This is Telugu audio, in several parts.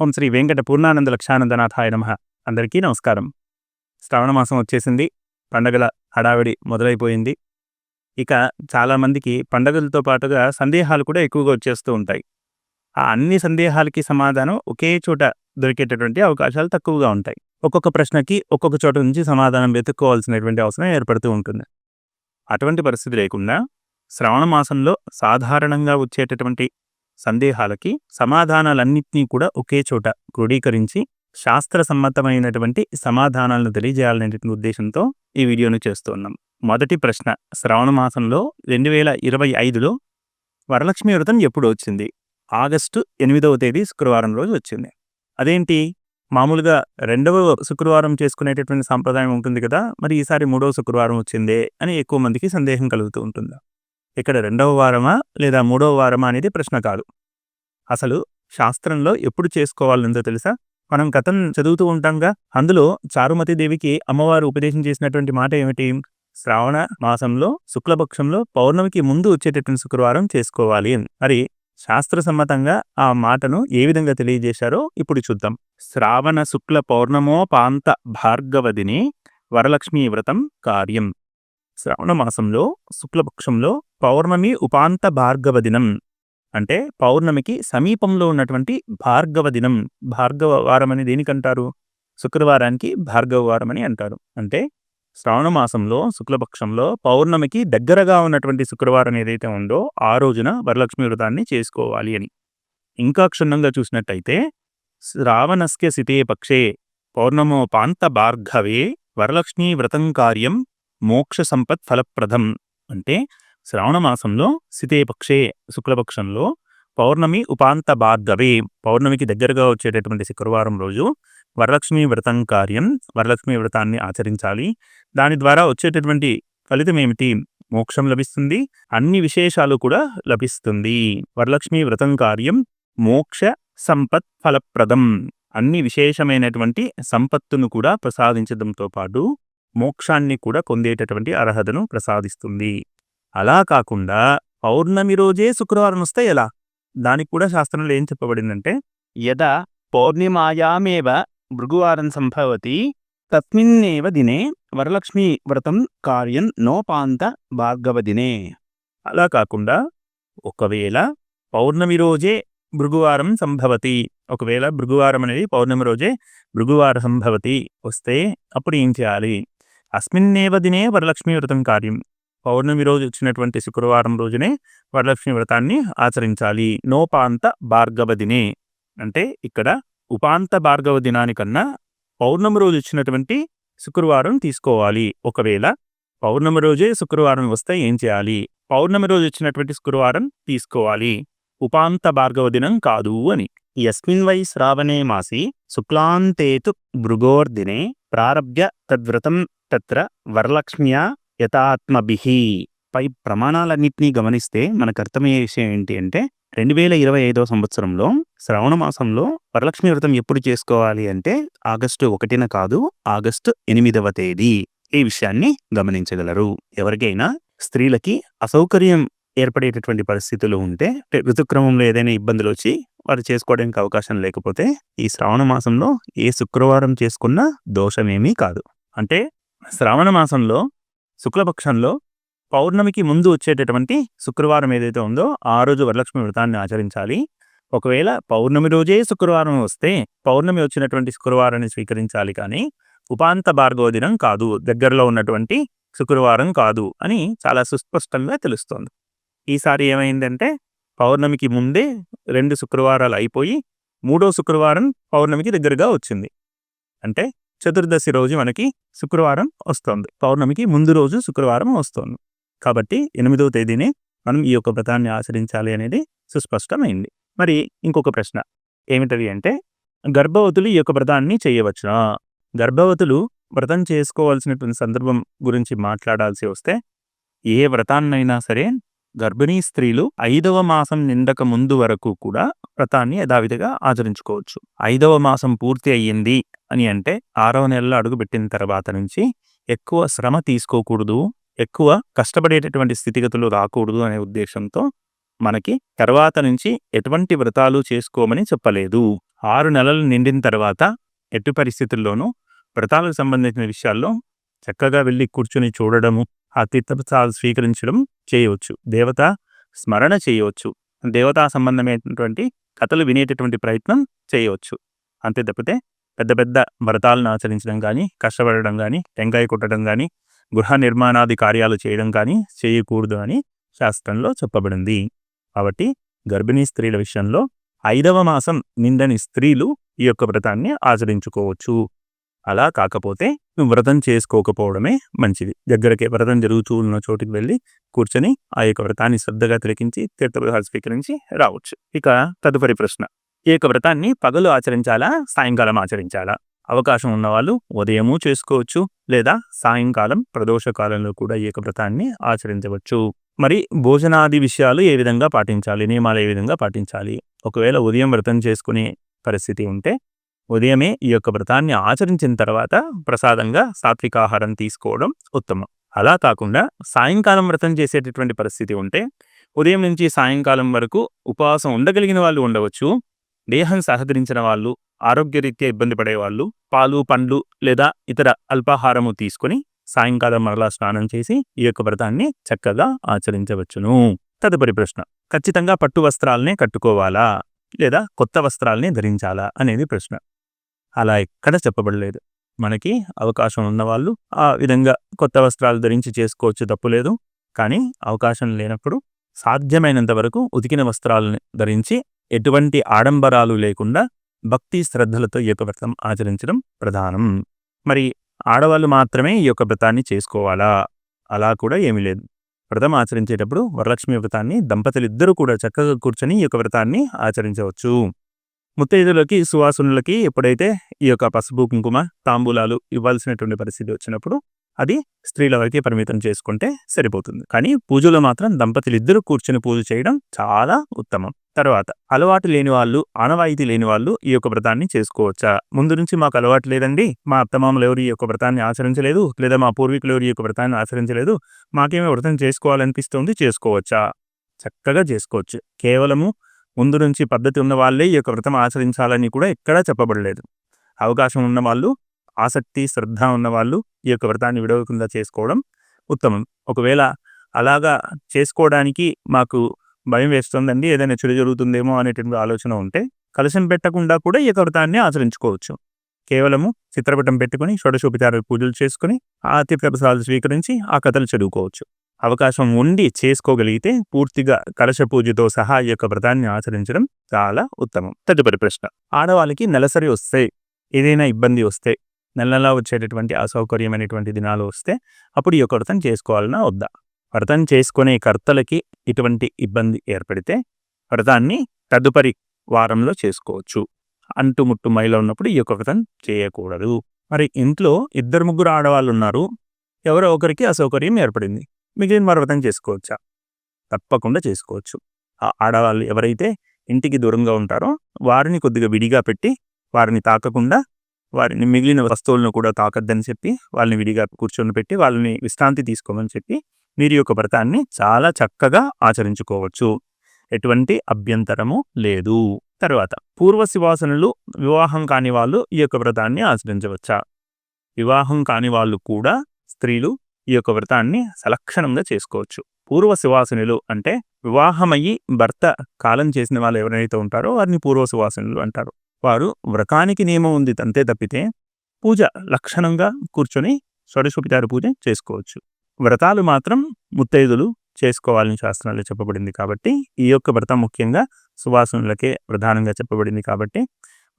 ఓం శ్రీ వెంకట పూర్ణానంద లక్షానందనాథాయ నమ. అందరికీ నమస్కారం. శ్రావణ మాసం వచ్చేసింది. పండగల హడావిడి మొదలైపోయింది. ఇక చాలామందికి పండగలతో పాటుగా సందేహాలు కూడా ఎక్కువగా వచ్చేస్తూ ఉంటాయి. ఆ అన్ని సందేహాలకి సమాధానం ఒకే చోట దొరికేటటువంటి అవకాశాలు తక్కువగా ఉంటాయి. ఒక్కొక్క ప్రశ్నకి ఒక్కొక్క చోట నుంచి సమాధానం వెతుక్కోవాల్సినటువంటి అవసరం ఏర్పడుతూ ఉంటుంది. అటువంటి పరిస్థితి లేకుండా శ్రావణ మాసంలో సాధారణంగా వచ్చేటటువంటి సందేహాలకి సమాధానాలన్నింటినీ కూడా ఒకే చోట క్రోడీకరించి శాస్త్ర సమ్మతమైనటువంటి సమాధానాలను తెలియజేయాలనే ఉద్దేశంతో ఈ వీడియోను చేస్తున్నాం మొదటి ప్రశ్న శ్రావణ మాసంలో రెండు వేల ఇరవై ఐదులో వరలక్ష్మి వ్రతం ఎప్పుడు వచ్చింది? ఆగస్టు ఎనిమిదవ తేదీ శుక్రవారం రోజు వచ్చింది. అదేంటి? మామూలుగా రెండవ శుక్రవారం చేసుకునేటటువంటి సాంప్రదాయం ఉంటుంది కదా మరి ఈసారి మూడవ శుక్రవారం వచ్చిందే అని ఎక్కువ మందికి సందేహం కలుగుతూ ఉంటుంది. ఇక్కడ రెండవ వారమా లేదా మూడవ వారమా అనేది ప్రశ్న కాదు. అసలు శాస్త్రంలో ఎప్పుడు చేసుకోవాలందో తెలుసా? మనం కథను చదువుతూ ఉంటాంగా అందులో చారుమతి దేవికి అమ్మవారు ఉపదేశం చేసినటువంటి మాట ఏమిటి? శ్రావణ మాసంలో శుక్లపక్షంలో పౌర్ణమికి ముందు వచ్చేటటువంటి శుక్రవారం చేసుకోవాలి అని. మరి శాస్త్రసమ్మతంగా ఆ మాటను ఏ విధంగా తెలియజేశారో ఇప్పుడు చూద్దాం. శ్రావణ శుక్ల పౌర్ణమో పాంత భార్గవదిని వరలక్ష్మీ వ్రతం కార్యం. శ్రావణ మాసంలో శుక్లపక్షంలో పౌర్ణమి ఉపాంత భార్గవ దినం. అంటే పౌర్ణమికి సమీపంలో ఉన్నటువంటి భార్గవ దినం. భార్గవ వారం అని దేనికంటారు? శుక్రవారానికి భార్గవ వారం అని అంటారు. అంటే శ్రావణ మాసంలో శుక్లపక్షంలో పౌర్ణమికి దగ్గరగా ఉన్నటువంటి శుక్రవారం ఏదైతే ఉందో ఆ రోజున వరలక్ష్మి వ్రతాన్ని చేసుకోవాలి అని. ఇంకా క్షుణ్ణంగా చూసినట్టయితే శ్రావణస్య సితే పక్షే పౌర్ణమో పాంత భార్గవే వరలక్ష్మీ వ్రతం కార్యం మోక్ష సంపత్ ఫలప్రదం. అంటే శ్రావణ మాసంలో శుక్లపక్షంలో పౌర్ణమి ఉపాంత భార్గవే పౌర్ణమికి దగ్గరగా వచ్చేటటువంటి శుక్రవారం రోజు వరలక్ష్మి వ్రతం కార్యం వరలక్ష్మి వ్రతాన్ని ఆచరించాలి. దాని ద్వారా వచ్చేటటువంటి ఫలితం ఏమిటి? మోక్షం లభిస్తుంది. అన్ని విశేషాలు కూడా లభిస్తుంది. వరలక్ష్మి వ్రతం కార్యం మోక్ష సంపత్ ఫలప్రదం. అన్ని విశేషమైనటువంటి సంపత్తును కూడా ప్రసాదించడంతో పాటు మోక్షాన్ని కూడా పొందేటటువంటి అర్హతను ప్రసాదిస్తుంది. అలా కాకుండా పౌర్ణమి రోజే శుక్రవారం వస్తే ఎలా? దానికి కూడా శాస్త్రంలో ఏం చెప్పబడిందంటే యదా పౌర్ణిమాయామేవ భృగువారం సంభవతి తస్మిన్నేవ దినే వరలక్ష్మీ వ్రతం కార్యం నోపాంత భార్గవ దినే అలా కాకుండా ఒకవేళ పౌర్ణమి రోజే భృగువారం సంభవతి ఒకవేళ భృగువారం అనేది పౌర్ణమి రోజే భృగువార సంభవతి వస్తే అప్పుడు ఏం చేయాలి? అస్మిన్నేవ దినే వరలక్ష్మీ వ్రతం కార్యం. పౌర్ణమి రోజు వచ్చినటువంటి శుక్రవారం రోజునే వరలక్ష్మి వ్రతాన్ని ఆచరించాలి. నోపాంత భార్గవ దినే. అంటే ఇక్కడ ఉపాంత భార్గవ దినానికన్నా పౌర్ణమి రోజు వచ్చినటువంటి శుక్రవారం తీసుకోవాలి. ఒకవేళ పౌర్ణమి రోజే శుక్రవారం వస్తే ఏం చేయాలి? పౌర్ణమి రోజు వచ్చినటువంటి శుక్రవారం తీసుకోవాలి. ఉపాంత భార్గవ దినం కాదు అని. యస్మిన్ వై శ్రావణే మాసి శుక్లాంతేతు భృగోర్దినే ప్రారభ్య తద్వ్రతం తత్ర వరలక్ష్మ్యా యథాత్మభిహి పై ప్రమాణాలన్నింటినీ గమనిస్తే మనకు అర్థమయ్యే విషయం ఏంటి అంటే రెండు వేల ఇరవై ఐదో సంవత్సరంలో శ్రావణ మాసంలో వరలక్ష్మి వ్రతం ఎప్పుడు చేసుకోవాలి అంటే ఆగస్టు ఒకటిన కాదు ఆగస్టు ఎనిమిదవ తేదీ. ఈ విషయాన్ని గమనించగలరు. ఎవరికైనా స్త్రీలకి అసౌకర్యం ఏర్పడేటటువంటి పరిస్థితులు ఉంటే ఋతుక్రమంలో ఏదైనా ఇబ్బందులు వచ్చి వారు చేసుకోవడానికి అవకాశం లేకపోతే ఈ శ్రావణ మాసంలో ఏ శుక్రవారం చేసుకున్నా దోషమేమీ కాదు. అంటే శ్రావణ మాసంలో శుక్లపక్షంలో పౌర్ణమికి ముందు వచ్చేటటువంటి శుక్రవారం ఏదైతే ఉందో ఆ రోజు వరలక్ష్మి వ్రతాన్ని ఆచరించాలి. ఒకవేళ పౌర్ణమి రోజే శుక్రవారం వస్తే పౌర్ణమి వచ్చినటువంటి శుక్రవారాన్ని స్వీకరించాలి కానీ ఉపాంత భార్గవ దినం కాదు దగ్గరలో ఉన్నటువంటి శుక్రవారం కాదు అని చాలా సుస్పష్టంగా తెలుస్తోంది. ఈసారి ఏమైందంటే పౌర్ణమికి ముందే రెండు శుక్రవారాలు అయిపోయి మూడో శుక్రవారం పౌర్ణమికి దగ్గరగా వచ్చింది. అంటే చతుర్దశి రోజు మనకి శుక్రవారం వస్తుంది. పౌర్ణమికి ముందు రోజు శుక్రవారం వస్తుంది. కాబట్టి ఎనిమిదవ తేదీనే మనం ఈ యొక్క వ్రతాన్ని ఆచరించాలి అనేది సుస్పష్టమైంది. మరి ఇంకొక ప్రశ్న. ఏమిటది అంటే గర్భవతులు ఈ యొక్క వ్రతాన్ని చేయవచ్చునా? గర్భవతులు వ్రతం చేసుకోవాల్సినటువంటి సందర్భం గురించి మాట్లాడాల్సి వస్తే ఏ వ్రతాన్నైనా సరే గర్భిణీ స్త్రీలు ఐదవ మాసం నిండక ముందు వరకు కూడా వ్రతాన్ని యథావిధిగా ఆచరించుకోవచ్చు. ఐదవ మాసం పూర్తి అయ్యింది అని అంటే ఆరవ నెలలో అడుగుపెట్టిన తర్వాత నుంచి ఎక్కువ శ్రమ తీసుకోకూడదు ఎక్కువ కష్టపడేటటువంటి స్థితిగతులు రాకూడదు అనే ఉద్దేశంతో మనకి తర్వాత నుంచి ఎటువంటి వ్రతాలు చేసుకోమని చెప్పలేదు. ఆరు నెలలు నిండిన తర్వాత ఎట్టి పరిస్థితుల్లోనూ వ్రతాలకు సంబంధించిన విషయాల్లో చక్కగా వెళ్ళి కూర్చొని చూడడము ఆ తీర్థప్రసాదాలు స్వీకరించడం చేయవచ్చు. దేవత స్మరణ చేయవచ్చు. దేవతా సంబంధమైనటువంటి కథలు వినేటటువంటి ప్రయత్నం చేయవచ్చు. అంతే తప్పితే పెద్ద పెద్ద వ్రతాలను ఆచరించడం కానీ కష్టపడడం కానీ టెంకాయ కొట్టడం కానీ గృహ నిర్మాణాది కార్యాలు చేయడం కానీ చేయకూడదు అని శాస్త్రంలో చెప్పబడింది. కాబట్టి గర్భిణీ స్త్రీల విషయంలో ఐదవ మాసం నిందని స్త్రీలు ఈ యొక్క వ్రతాన్ని ఆచరించుకోవచ్చు. అలా కాకపోతే వ్రతం చేసుకోకపోవడమే మంచిది. దగ్గరకే వ్రతం జరుగుతూ ఉన్న చోటుకి వెళ్ళి కూర్చొని ఆ యొక్క వ్రతాన్ని శ్రద్ధగా తిలకించి తీర్థప్రసాదాలు స్వీకరించి రావచ్చు. ఇక తదుపరి ప్రశ్న. ఈ యొక్క వ్రతాన్ని పగలు ఆచరించాలా? సాయంకాలం ఆచరించాలా? అవకాశం ఉన్నవాళ్ళు ఉదయము చేసుకోవచ్చు లేదా సాయంకాలం ప్రదోష కాలంలో కూడా ఈ యొక్క వ్రతాన్ని ఆచరించవచ్చు. మరి భోజనాది విషయాలు ఏ విధంగా పాటించాలి? నియమాలు ఏ విధంగా పాటించాలి? ఒకవేళ ఉదయం వ్రతం చేసుకునే పరిస్థితి ఉంటే ఉదయమే ఈ యొక్క వ్రతాన్ని ఆచరించిన తర్వాత ప్రసాదంగా సాత్వికాహారం తీసుకోవడం ఉత్తమం. అలా కాకుండా సాయంకాలం వ్రతం చేసేటటువంటి పరిస్థితి ఉంటే ఉదయం నుంచి సాయంకాలం వరకు ఉపవాసం ఉండగలిగిన వాళ్ళు ఉండవచ్చు దేహం సహకరించిన వాళ్ళు ఆరోగ్యరీత్యా ఇబ్బంది పడేవాళ్ళు పాలు పండ్లు లేదా ఇతర అల్పాహారము తీసుకొని సాయంకాలం మరలా స్నానం చేసి ఈ యొక్క వ్రతాన్ని చక్కగా ఆచరించవచ్చును. తదుపరి ప్రశ్న ఖచ్చితంగా పట్టు వస్త్రాలనే కట్టుకోవాలా లేదా కొత్త వస్త్రాలనే ధరించాలా అనేది ప్రశ్న. అలా ఎక్కడ చెప్పబడలేదు. మనకి అవకాశం ఉన్నవాళ్ళు ఆ విధంగా కొత్త వస్త్రాలు ధరించి చేసుకోవచ్చు తప్పులేదు కానీ అవకాశం లేనప్పుడు సాధ్యమైనంత వరకు ఉతికిన వస్త్రాలను ధరించి ఎటువంటి ఆడంబరాలు లేకుండా భక్తి శ్రద్ధలతో ఈ యొక్క వ్రతం ఆచరించడం ప్రధానం. మరి ఆడవాళ్ళు మాత్రమే ఈ యొక్క వ్రతాన్ని చేసుకోవాలా? అలా కూడా ఏమీ లేదు. వ్రతం ఆచరించేటప్పుడు వరలక్ష్మి వ్రతాన్ని దంపతులిద్దరూ కూడా చక్కగా కూర్చొని ఈ యొక్క వ్రతాన్ని ఆచరించవచ్చు. ముత్తైదులకి సువాసనులకి ఎప్పుడైతే ఈ యొక్క పసుపు కుంకుమ తాంబూలాలు ఇవ్వాల్సినటువంటి పరిస్థితి వచ్చినప్పుడు అది స్త్రీల వరకే పరిమితం చేసుకుంటే సరిపోతుంది. కానీ పూజలో మాత్రం దంపతులు ఇద్దరు కూర్చుని పూజ చేయడం చాలా ఉత్తమం. తర్వాత అలవాటు లేని వాళ్ళు ఆనవాయితీ లేని వాళ్ళు ఈ యొక్క వ్రతాన్ని చేసుకోవచ్చా? ముందు నుంచి మాకు అలవాటు లేదండి. మా అత్తమామలు ఎవరు ఈ యొక్క వ్రతాన్ని ఆచరించలేదు లేదా మా పూర్వీకులు ఎవరు ఈ యొక్క వ్రతాన్ని ఆచరించలేదు. మాకేమో వ్రతం చేసుకోవాలనిపిస్తుంది చేసుకోవచ్చా? చక్కగా చేసుకోవచ్చు. కేవలము ముందు నుంచి పద్ధతి ఉన్న వాళ్ళే ఈ యొక్క వ్రతం ఆచరించాలని కూడా ఎక్కడా చెప్పబడలేదు. అవకాశం ఉన్నవాళ్ళు ఆసక్తి శ్రద్ధ ఉన్నవాళ్ళు ఈ యొక్క వ్రతాన్ని విడవకుండా చేసుకోవడం ఉత్తమం. ఒకవేళ అలాగా చేసుకోవడానికి మాకు భయం వేస్తుందండి ఏదైనా చెడు జరుగుతుందేమో అనేటువంటి ఆలోచన ఉంటే కలశం పెట్టకుండా కూడా ఈ యొక్క వ్రతాన్ని ఆచరించుకోవచ్చు. కేవలము చిత్రపటం పెట్టుకుని షోడశోపచార పూజలు చేసుకుని ఆతిథ్య ప్రసాదాలు స్వీకరించి ఆ కథలు చదువుకోవచ్చు. అవకాశం ఉండి చేసుకోగలిగితే పూర్తిగా కలశ పూజతో సహా ఈ యొక్క వ్రతాన్ని ఆచరించడం చాలా ఉత్తమం. తదుపరి ప్రశ్న. ఆడవాళ్ళకి నెలసరి వస్తే ఏదైనా ఇబ్బంది వస్తే నెల నెలా వచ్చేటటువంటి అసౌకర్యమైనటువంటి దినాలు వస్తే అప్పుడు ఈ యొక్క వ్రతం చేసుకోవాలన్నా వద్దా? వ్రతం చేసుకునే కర్తలకి ఇటువంటి ఇబ్బంది ఏర్పడితే వ్రతాన్ని తదుపరి వారంలో చేసుకోవచ్చు. అంటుముట్టు మైలో ఉన్నప్పుడు ఈ యొక్క వ్రతం చేయకూడదు. మరి ఇంట్లో ఇద్దరు ముగ్గురు ఆడవాళ్ళు ఉన్నారు. ఎవరో ఒకరికి అసౌకర్యం ఏర్పడింది. మిగిలిన వారు వ్రతం చేసుకోవచ్చా? తప్పకుండా చేసుకోవచ్చు. ఆ ఆడవాళ్ళు ఎవరైతే ఇంటికి దూరంగా ఉంటారో వారిని కొద్దిగా విడిగా పెట్టి వారిని తాకకుండా వారిని మిగిలిన వస్తువులను కూడా తాకద్దని చెప్పి వాళ్ళని విడిగా కూర్చొని పెట్టి వాళ్ళని విశ్రాంతి తీసుకోమని చెప్పి మీరు యొక్క వ్రతాన్ని చాలా చక్కగా ఆచరించుకోవచ్చు. ఎటువంటి అభ్యంతరము లేదు. తర్వాత పూర్వ శివాసనలు వివాహం కాని వాళ్ళు ఈ యొక్క వ్రతాన్ని ఆచరించవచ్చా? వివాహం కాని వాళ్ళు కూడా స్త్రీలు ఈ యొక్క వ్రతాన్ని సలక్షణంగా చేసుకోవచ్చు. పూర్వ శివాసనులు అంటే వివాహమయ్యి భర్త కాలం చేసిన వాళ్ళు ఎవరైతే ఉంటారో వారిని పూర్వ శివాసనులు అంటారు. వారు వ్రతానికి నియమం ఉంది అంతే తప్పితే పూజ లక్షణంగా కూర్చొని షోడశోపచార పూజ చేసుకోవచ్చు. వ్రతాలు మాత్రం ముత్తైదులు చేసుకోవాలని శాస్త్రాల్లో చెప్పబడింది కాబట్టి ఈ యొక్క వ్రతం ముఖ్యంగా సువాసనులకే ప్రధానంగా చెప్పబడింది కాబట్టి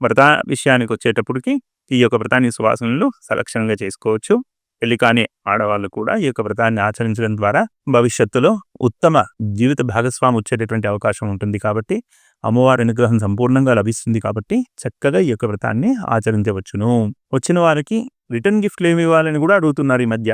వ్రత విషయానికి వచ్చేటప్పటికి ఈ యొక్క వ్రతాన్ని సువాసనలు సలక్షణంగా చేసుకోవచ్చు. పెళ్ళి కాని ఆడవాళ్ళు కూడా ఈ యొక్క వ్రతాన్ని ఆచరించడం ద్వారా భవిష్యత్తులో ఉత్తమ జీవిత భాగస్వామి వచ్చేటటువంటి అవకాశం ఉంటుంది కాబట్టి అమ్మవారి అనుగ్రహం సంపూర్ణంగా లభిస్తుంది కాబట్టి చక్కగా ఈ యొక్క వ్రతాన్ని ఆచరించవచ్చును. వచ్చిన వారికి రిటర్న్ గిఫ్ట్లు ఏమి ఇవ్వాలని కూడా అడుగుతున్నారు ఈ మధ్య.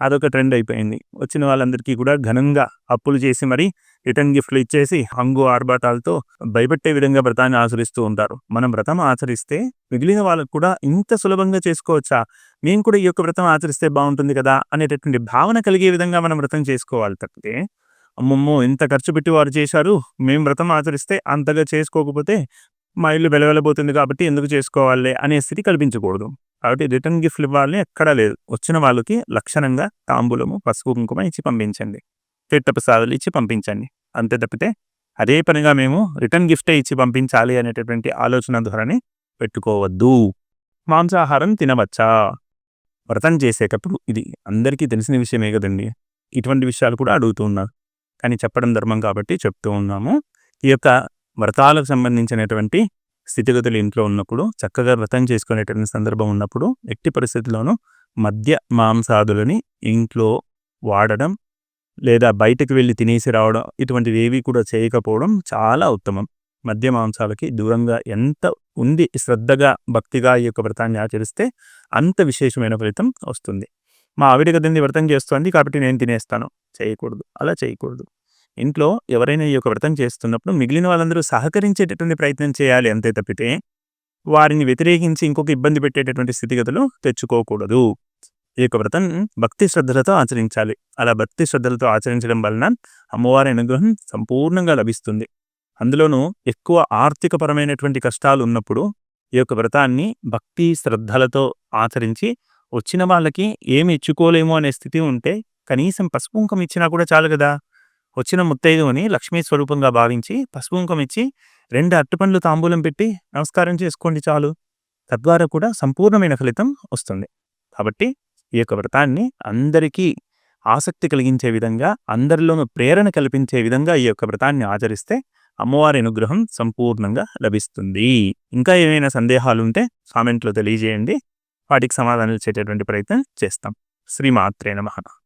అదొక ట్రెండ్ అయిపోయింది. వచ్చిన వాళ్ళందరికీ కూడా ఘనంగా అప్పులు చేసి మరి రిటర్న్ గిఫ్ట్లు ఇచ్చేసి హంగు ఆర్భాటాలతో భయపెట్టే విధంగా వ్రతాన్ని ఆచరిస్తూ ఉంటారు. మనం వ్రతం ఆచరిస్తే మిగిలిన వాళ్ళకు కూడా ఇంత సులభంగా చేసుకోవచ్చా? మేము కూడా ఈ యొక్క వ్రతం ఆచరిస్తే బాగుంటుంది కదా? అనేటటువంటి భావన కలిగే విధంగా మనం వ్రతం చేసుకోవాలి తప్పితే అమ్మమ్మో ఇంత ఖర్చు పెట్టి వారు చేశారు మేము వ్రతం ఆచరిస్తే అంతగా చేసుకోకపోతే మా ఇల్లు వెలవెలబోతుంది కాబట్టి ఎందుకు చేసుకోవాలి అనే స్థితి కల్పించకూడదు. కాబట్టి రిటర్న్ గిఫ్ట్లు ఇవ్వాలని ఎక్కడా లేదు. వచ్చిన వాళ్ళకి లక్షణంగా తాంబూలము పసుపు కుంకుమ ఇచ్చి పంపించండి. తీర్థప్రసాదాలు ఇచ్చి పంపించండి. అంతే తప్పితే అదే పనిగా మేము రిటర్న్ గిఫ్టే ఇచ్చి పంపించాలి అనేటటువంటి ఆలోచన ధోరణి పెట్టుకోవద్దు. మాంసాహారం తినవచ్చా? వ్రతం చేసేటప్పుడు ఇది అందరికీ తెలిసిన విషయమే కదండి. ఇటువంటి విషయాలు కూడా అడుగుతూ ఉన్నారు. కానీ చెప్పడం ధర్మం కాబట్టి చెప్తూ ఉన్నాము. ఈ యొక్క వ్రతాలకు సంబంధించినటువంటి స్థితిగతులు ఇంట్లో ఉన్నప్పుడు చక్కగా వ్రతం చేసుకునేటువంటి సందర్భం ఉన్నప్పుడు ఎట్టి పరిస్థితుల్లోనూ మద్య మాంసాదులని ఇంట్లో వాడడం లేదా బయటకు వెళ్ళి తినేసి రావడం ఇటువంటివి ఏవి కూడా చేయకపోవడం చాలా ఉత్తమం. మద్య మాంసాలకి దూరంగా ఎంత ఉంది శ్రద్ధగా భక్తిగా ఈ యొక్క వ్రతాన్ని ఆచరిస్తే అంత విశేషమైన ఫలితం వస్తుంది. మా ఆవిడ కదండి వ్రతం చేస్తోంది కాబట్టి నేను తినేస్తాను. చేయకూడదు. అలా చేయకూడదు. ఇంట్లో ఎవరైనా ఈ యొక్క వ్రతం చేస్తున్నప్పుడు మిగిలిన వాళ్ళందరూ సహకరించేటటువంటి ప్రయత్నం చేయాలి అంతే తప్పితే వారిని వ్యతిరేకించి ఇంకొక ఇబ్బంది పెట్టేటటువంటి స్థితిగతులు తెచ్చుకోకూడదు. ఈ యొక్క వ్రతం భక్తి శ్రద్ధలతో ఆచరించాలి. అలా భక్తి శ్రద్ధలతో ఆచరించడం వలన అమ్మవారి అనుగ్రహం సంపూర్ణంగా లభిస్తుంది. అందులోనూ ఎక్కువ ఆర్థికపరమైనటువంటి కష్టాలు ఉన్నప్పుడు ఈ యొక్క వ్రతాన్ని భక్తి శ్రద్ధలతో ఆచరించి వచ్చిన వాళ్ళకి ఏమి ఇచ్చుకోలేము అనే స్థితి ఉంటే కనీసం పసుపు కుంకం ఇచ్చినా కూడా చాలు కదా. వచ్చిన ముత్తైదుని లక్ష్మీ స్వరూపంగా భావించి పసుపు కుంకం ఇచ్చి రెండు అట్టుపండ్లు తాంబూలం పెట్టి నమస్కారం చేసుకోండి చాలు. తద్వారా కూడా సంపూర్ణమైన ఫలితం వస్తుంది. కాబట్టి ఈ యొక్క వ్రతాన్ని అందరికీ ఆసక్తి కలిగించే విధంగా అందరిలోనూ ప్రేరణ కల్పించే విధంగా ఈ యొక్క వ్రతాన్ని ఆచరిస్తే అమ్మవారి అనుగ్రహం సంపూర్ణంగా లభిస్తుంది. ఇంకా ఏమైనా సందేహాలు ఉంటే కామెంట్లో తెలియజేయండి. వాటికి సమాధానాలు ఇచ్చేటటువంటి ప్రయత్నం చేస్తాం. శ్రీమాత్రే నమః.